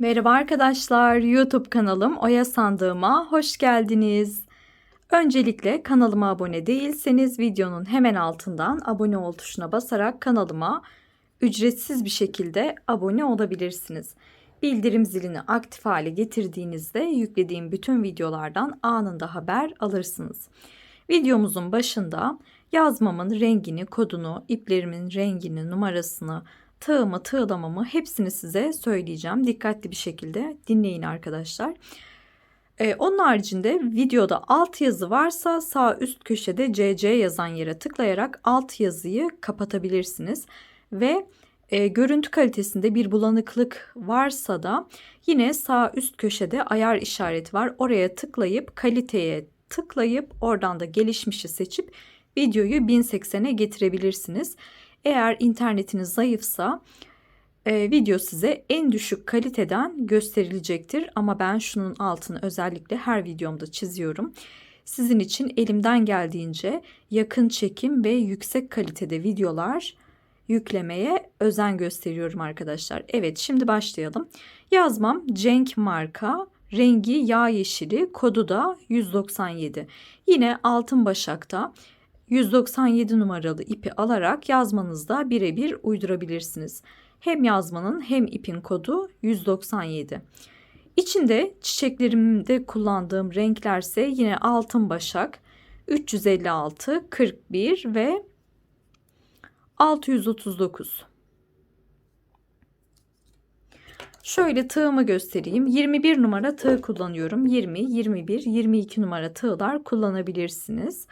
Merhaba arkadaşlar, YouTube kanalım Oya Sandığıma hoş geldiniz. Öncelikle kanalıma abone değilseniz videonun hemen altından abone ol tuşuna basarak kanalıma ücretsiz bir şekilde abone olabilirsiniz. Bildirim zilini aktif hale getirdiğinizde yüklediğim bütün videolardan anında haber alırsınız. Videomuzun başında yazmamın rengini, kodunu, iplerimin rengini, numarasını, tığımı, tığlamamı hepsini size söyleyeceğim. Dikkatli bir şekilde dinleyin arkadaşlar. Ee, onun haricinde videoda alt yazı varsa sağ üst köşede CC yazan yere tıklayarak alt yazıyı kapatabilirsiniz. Ve e, görüntü kalitesinde bir bulanıklık varsa da yine sağ üst köşede ayar işareti var. Oraya tıklayıp kaliteye tıklayıp oradan da gelişmişi seçip videoyu 1080'e getirebilirsiniz. Eğer internetiniz zayıfsa e, video size en düşük kaliteden gösterilecektir. Ama ben şunun altını özellikle her videomda çiziyorum. Sizin için elimden geldiğince yakın çekim ve yüksek kalitede videolar yüklemeye özen gösteriyorum arkadaşlar. Evet şimdi başlayalım. Yazmam Cenk marka rengi yağ yeşili kodu da 197. Yine altın başakta 197 numaralı ipi alarak yazmanızda birebir uydurabilirsiniz. Hem yazmanın hem ipin kodu 197. İçinde çiçeklerimde kullandığım renklerse yine altın başak, 356, 41 ve 639. Şöyle tığımı göstereyim. 21 numara tığ kullanıyorum. 20, 21, 22 numara tığlar kullanabilirsiniz.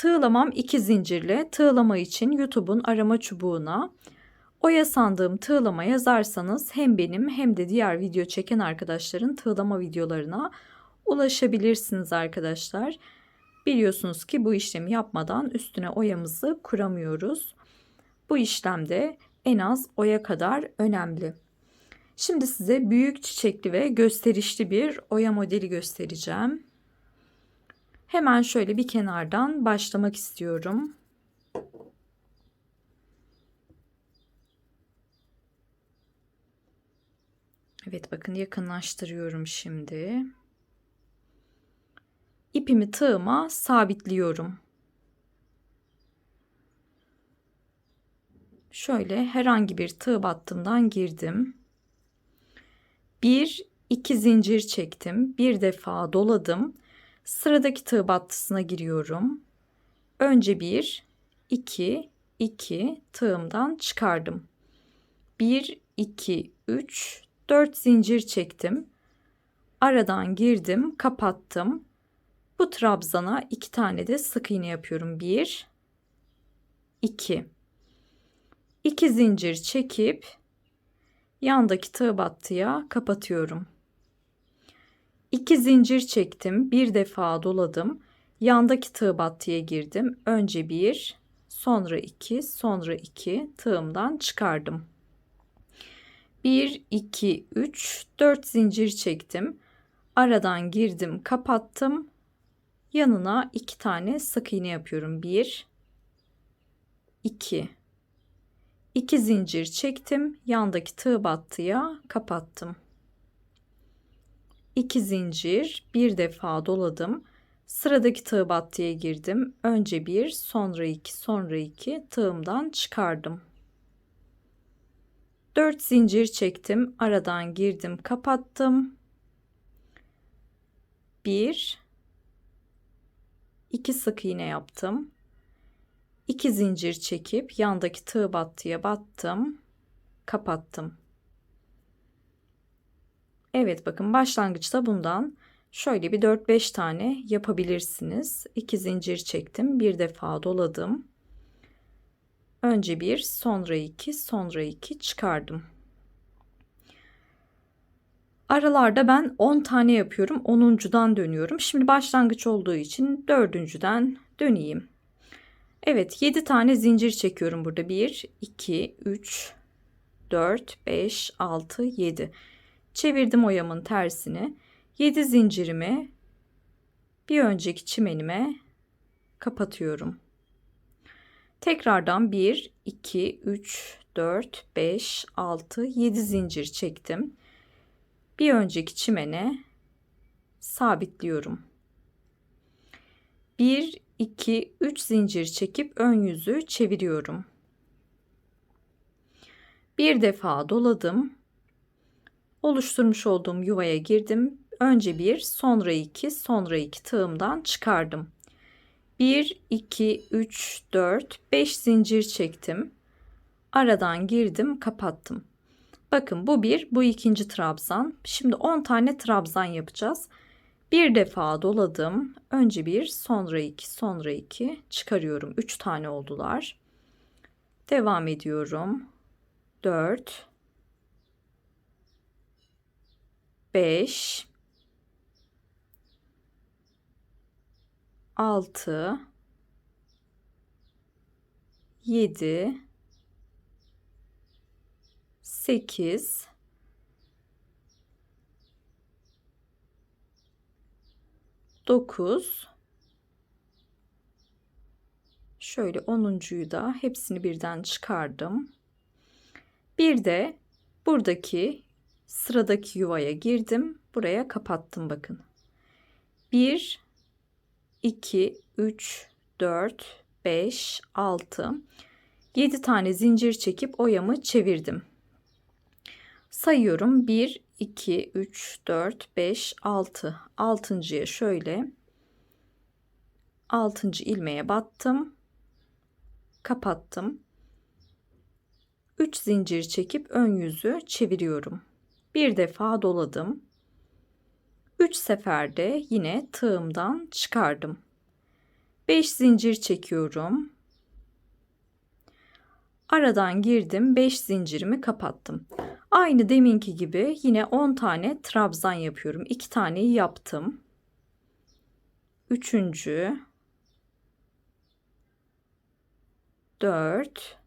Tığlamam iki zincirle. Tığlama için YouTube'un arama çubuğuna Oya sandığım tığlama yazarsanız hem benim hem de diğer video çeken arkadaşların tığlama videolarına ulaşabilirsiniz arkadaşlar. Biliyorsunuz ki bu işlemi yapmadan üstüne oyamızı kuramıyoruz. Bu işlemde en az oya kadar önemli. Şimdi size büyük çiçekli ve gösterişli bir oya modeli göstereceğim. Hemen şöyle bir kenardan başlamak istiyorum. Evet bakın yakınlaştırıyorum şimdi. İpimi tığıma sabitliyorum. Şöyle herhangi bir tığ battımdan girdim. Bir, iki zincir çektim. Bir defa doladım. Sıradaki tığ battısına giriyorum. Önce bir, iki, iki tığımdan çıkardım. Bir, iki, üç, dört zincir çektim. Aradan girdim, kapattım. Bu trabzana iki tane de sık iğne yapıyorum. Bir, iki. İki zincir çekip yandaki tığ battıya kapatıyorum. 2 zincir çektim. Bir defa doladım. Yandaki tığ battıya girdim. Önce bir, sonra iki, sonra iki tığımdan çıkardım. 1 2 3 4 zincir çektim. Aradan girdim, kapattım. Yanına iki tane sık iğne yapıyorum. 1 2 2 zincir çektim. Yandaki tığ battıya kapattım. 2 zincir bir defa doladım. Sıradaki tığ battıya girdim. Önce bir, sonra iki, sonra iki tığımdan çıkardım. 4 zincir çektim. Aradan girdim, kapattım. 1 2 sık iğne yaptım. 2 zincir çekip yandaki tığ battıya battım, kapattım. Evet bakın başlangıçta bundan şöyle bir 4-5 tane yapabilirsiniz. 2 zincir çektim. Bir defa doladım. Önce bir, sonra iki, sonra iki çıkardım. Aralarda ben 10 tane yapıyorum. 10'uncudan dönüyorum. Şimdi başlangıç olduğu için 4'üncüden döneyim. Evet 7 tane zincir çekiyorum burada. 1, 2, 3, 4, 5, 6, 7. Çevirdim oyamın tersini. 7 zincirimi bir önceki çimenime kapatıyorum. Tekrardan 1, 2, 3, 4, 5, 6, 7 zincir çektim. bir önceki çimene sabitliyorum. 1 2 3 zincir çekip ön yüzü çeviriyorum. Bir defa doladım. Oluşturmuş olduğum yuvaya girdim. Önce bir, sonra iki, sonra iki tığımdan çıkardım. 1 2 3 4 5 zincir çektim. Aradan girdim, kapattım. Bakın bu bir, bu ikinci trabzan. Şimdi 10 tane trabzan yapacağız. Bir defa doladım. Önce bir, sonra iki, sonra iki çıkarıyorum. 3 tane oldular. Devam ediyorum. 4 5 6 7 8 9 şöyle 10'uncuyu da hepsini birden çıkardım. Bir de buradaki sıradaki yuvaya girdim. Buraya kapattım bakın. 1 2 3 4 5 6 7 tane zincir çekip oyamı çevirdim. Sayıyorum 1 2 3 4 5 6 altıncıya şöyle 6. ilmeğe battım. Kapattım. 3 zincir çekip ön yüzü çeviriyorum. Bir defa doladım. 3 seferde yine tığımdan çıkardım. 5 zincir çekiyorum. Aradan girdim, 5 zincirimi kapattım. Aynı deminki gibi yine 10 tane trabzan yapıyorum. 2 taneyi yaptım. Üçüncü, 4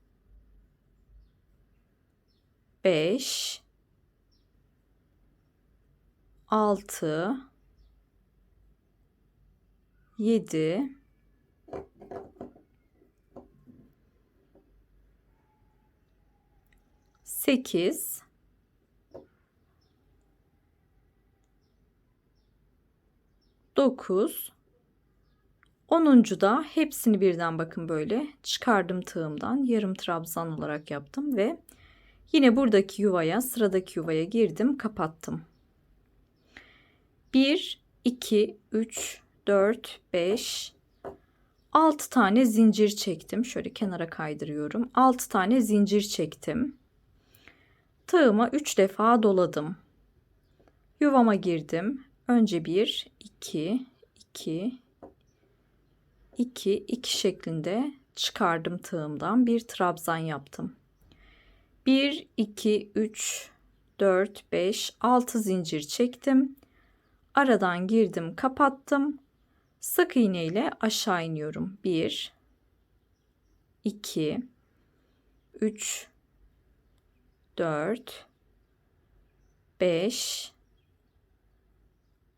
5 6 7 8 9 10. da hepsini birden bakın böyle çıkardım tığımdan yarım trabzan olarak yaptım ve yine buradaki yuvaya sıradaki yuvaya girdim kapattım. 1 2 3 4 5 6 tane zincir çektim. Şöyle kenara kaydırıyorum. 6 tane zincir çektim. Tığıma 3 defa doladım. Yuvama girdim. Önce 1 2 2 2 2 şeklinde çıkardım tığımdan bir trabzan yaptım. 1 2 3 4 5 6 zincir çektim. Aradan girdim, kapattım. Sık iğne ile aşağı iniyorum. 1 2 3 4 5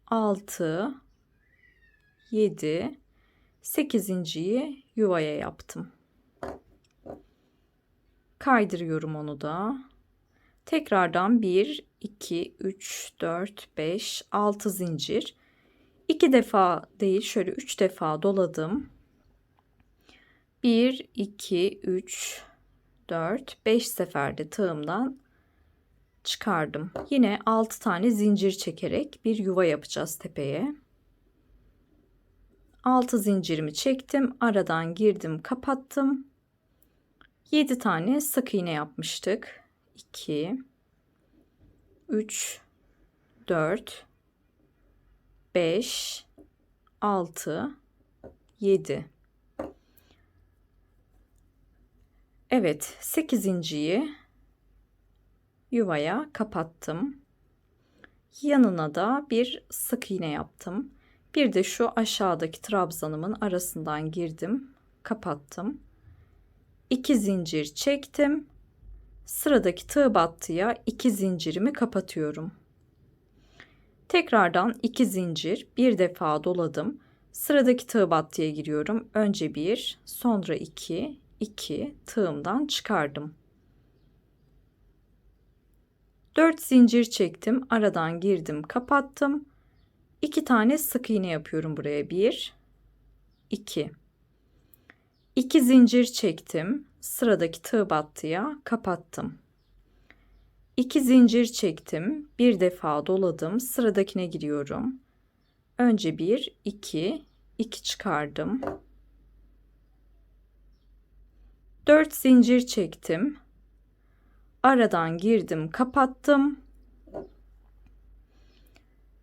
6 7 8.yi yuvaya yaptım. Kaydırıyorum onu da. Tekrardan 1 2 3 4 5 6 zincir. 2 defa değil şöyle 3 defa doladım. 1 2 3 4 5 seferde tığımdan çıkardım. Yine 6 tane zincir çekerek bir yuva yapacağız tepeye. 6 zincirimi çektim. Aradan girdim, kapattım. 7 tane sık iğne yapmıştık. 2 3 4 5 6 7 Evet 8.yi yuvaya kapattım. Yanına da bir sık iğne yaptım. Bir de şu aşağıdaki trabzanımın arasından girdim, kapattım. 2 zincir çektim. Sıradaki tığ battıya 2 zincirimi kapatıyorum. Tekrardan 2 zincir bir defa doladım. Sıradaki tığ battıya giriyorum. Önce 1, sonra 2, 2 tığımdan çıkardım. 4 zincir çektim. Aradan girdim, kapattım. 2 tane sık iğne yapıyorum buraya. 1 2 2 zincir çektim. Sıradaki tığ battıya kapattım. 2 zincir çektim. Bir defa doladım. Sıradakine giriyorum. Önce 1 2 2 çıkardım. 4 zincir çektim. Aradan girdim, kapattım.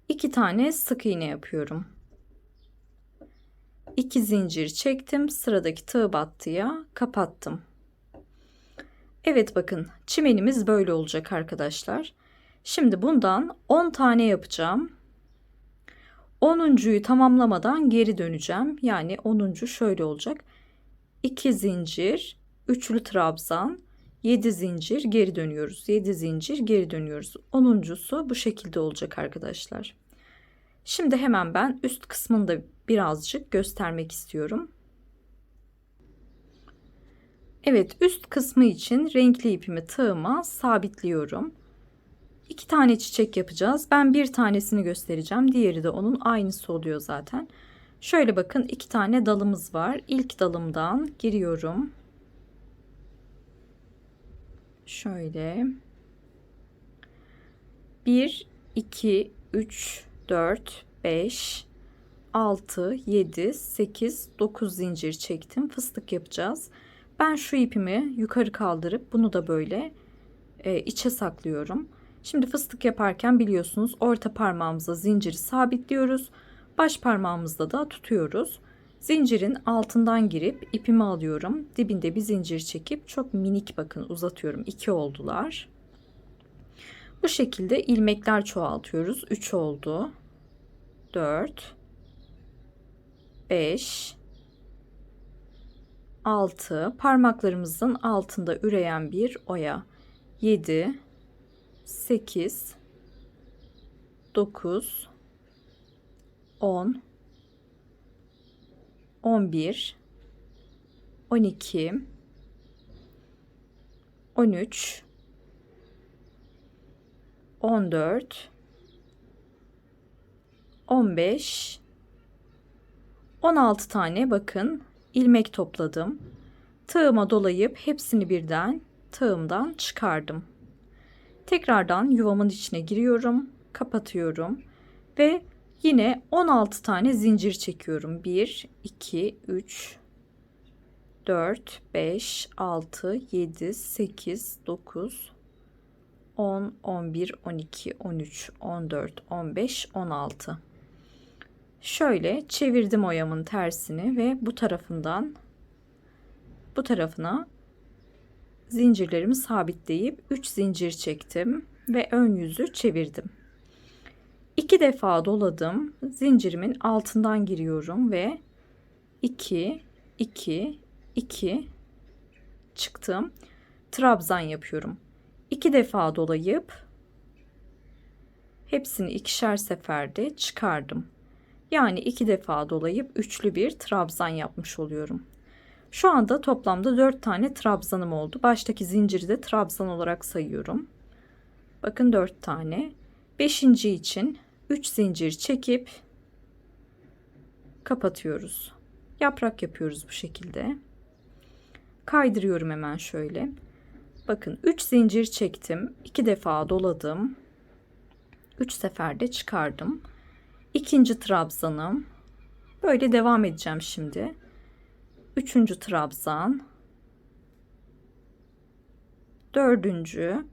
2 tane sık iğne yapıyorum. 2 zincir çektim. Sıradaki tığ battıya kapattım. Evet bakın çimenimiz böyle olacak arkadaşlar. Şimdi bundan 10 tane yapacağım. 10.yu tamamlamadan geri döneceğim. Yani 10. şöyle olacak. 2 zincir, üçlü trabzan, 7 zincir geri dönüyoruz. 7 zincir geri dönüyoruz. 10.sü bu şekilde olacak arkadaşlar. Şimdi hemen ben üst kısmını da birazcık göstermek istiyorum. Evet üst kısmı için renkli ipimi tığıma sabitliyorum. İki tane çiçek yapacağız. Ben bir tanesini göstereceğim. Diğeri de onun aynısı oluyor zaten. Şöyle bakın iki tane dalımız var. İlk dalımdan giriyorum. Şöyle. 1, 2, 3, 4, 5, 6, 7, 8, 9 zincir çektim. Fıstık yapacağız. Ben şu ipimi yukarı kaldırıp bunu da böyle e, içe saklıyorum. Şimdi fıstık yaparken biliyorsunuz orta parmağımıza zinciri sabitliyoruz. Baş parmağımızda da tutuyoruz. Zincirin altından girip ipimi alıyorum. Dibinde bir zincir çekip çok minik bakın uzatıyorum. 2 oldular. Bu şekilde ilmekler çoğaltıyoruz. 3 oldu. 4 5 6 parmaklarımızın altında üreyen bir oya. 7 8 9 10 11 12 13 14 15 16 tane bakın ilmek topladım. Tığıma dolayıp hepsini birden tığımdan çıkardım. Tekrardan yuvamın içine giriyorum, kapatıyorum ve yine 16 tane zincir çekiyorum. 1 2 3 4 5 6 7 8 9 10 11 12 13 14 15 16 Şöyle çevirdim oyamın tersini ve bu tarafından bu tarafına zincirlerimi sabitleyip 3 zincir çektim ve ön yüzü çevirdim. 2 defa doladım. Zincirimin altından giriyorum ve 2 2 2 çıktım. Trabzan yapıyorum. 2 defa dolayıp hepsini ikişer seferde çıkardım. Yani iki defa dolayıp üçlü bir trabzan yapmış oluyorum. Şu anda toplamda 4 tane trabzanım oldu. Baştaki zinciri de trabzan olarak sayıyorum. Bakın 4 tane. 5. için 3 zincir çekip kapatıyoruz. Yaprak yapıyoruz bu şekilde. Kaydırıyorum hemen şöyle. Bakın 3 zincir çektim. 2 defa doladım. 3 seferde çıkardım ikinci trabzanım. Böyle devam edeceğim şimdi. Üçüncü trabzan. Dördüncü.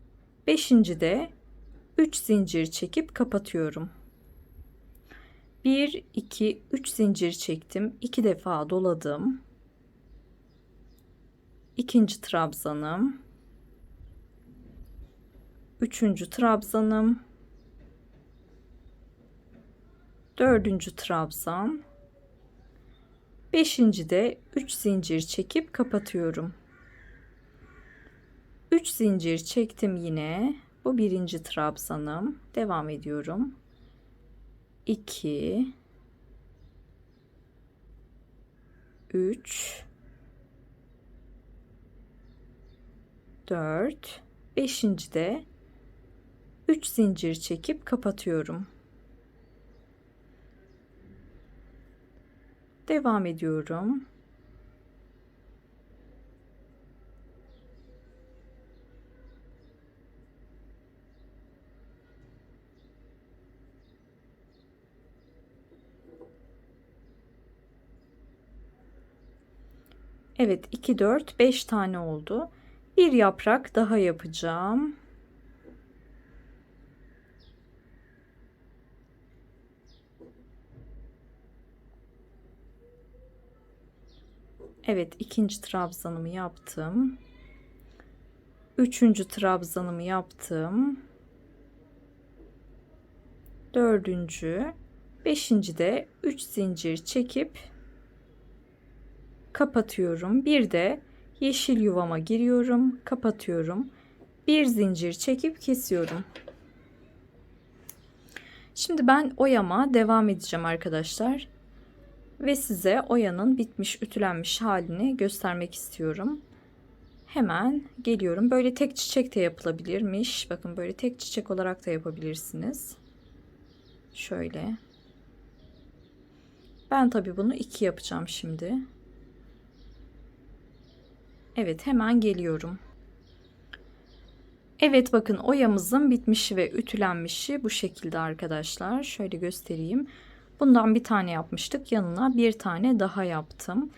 Beşinci de 3 zincir çekip kapatıyorum. 1 2 3 zincir çektim. 2 defa doladım. İkinci trabzanım. Üçüncü trabzanım. Dördüncü trabzan. Beşinci de 3 zincir çekip kapatıyorum. 3 zincir çektim yine. Bu birinci trabzanım. Devam ediyorum. 2 3 4 5. de 3 zincir çekip kapatıyorum. Devam ediyorum. Evet 2 4 5 tane oldu. Bir yaprak daha yapacağım. Evet ikinci trabzanımı yaptım. Üçüncü trabzanımı yaptım. Dördüncü, beşinci de üç zincir çekip kapatıyorum. Bir de yeşil yuvama giriyorum, kapatıyorum. Bir zincir çekip kesiyorum. Şimdi ben oyama devam edeceğim arkadaşlar. Ve size oyanın bitmiş, ütülenmiş halini göstermek istiyorum. Hemen geliyorum. Böyle tek çiçek de yapılabilirmiş. Bakın böyle tek çiçek olarak da yapabilirsiniz. Şöyle. Ben tabii bunu iki yapacağım şimdi. Evet hemen geliyorum. Evet bakın oyamızın bitmişi ve ütülenmişi bu şekilde arkadaşlar. Şöyle göstereyim. Bundan bir tane yapmıştık. Yanına bir tane daha yaptım.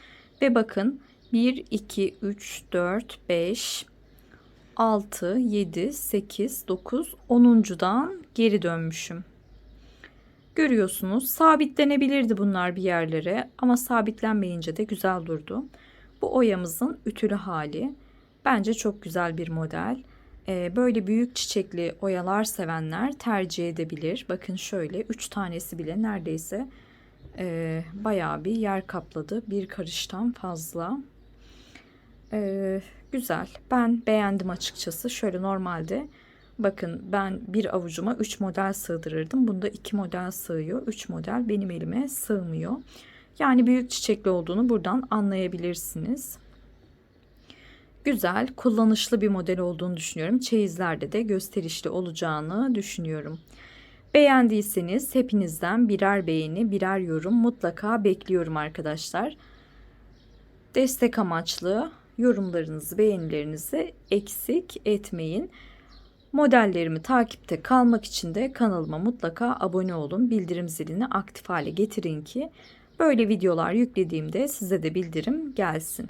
Ve bakın 1, 2, 3, 4, 5, 6, 7, 8, 9, 10'uncudan geri dönmüşüm. Görüyorsunuz sabitlenebilirdi bunlar bir yerlere ama sabitlenmeyince de güzel durdu. Bu oyamızın ütülü hali. Bence çok güzel bir model. Ee, böyle büyük çiçekli oyalar sevenler tercih edebilir. Bakın şöyle 3 tanesi bile neredeyse e, bayağı bir yer kapladı. Bir karıştan fazla. Ee, güzel. Ben beğendim açıkçası. Şöyle normalde bakın ben bir avucuma 3 model sığdırırdım. Bunda 2 model sığıyor. 3 model benim elime sığmıyor. Yani büyük çiçekli olduğunu buradan anlayabilirsiniz. Güzel, kullanışlı bir model olduğunu düşünüyorum. Çeyizlerde de gösterişli olacağını düşünüyorum. Beğendiyseniz hepinizden birer beğeni, birer yorum mutlaka bekliyorum arkadaşlar. Destek amaçlı yorumlarınızı, beğenilerinizi eksik etmeyin. Modellerimi takipte kalmak için de kanalıma mutlaka abone olun. Bildirim zilini aktif hale getirin ki böyle videolar yüklediğimde size de bildirim gelsin.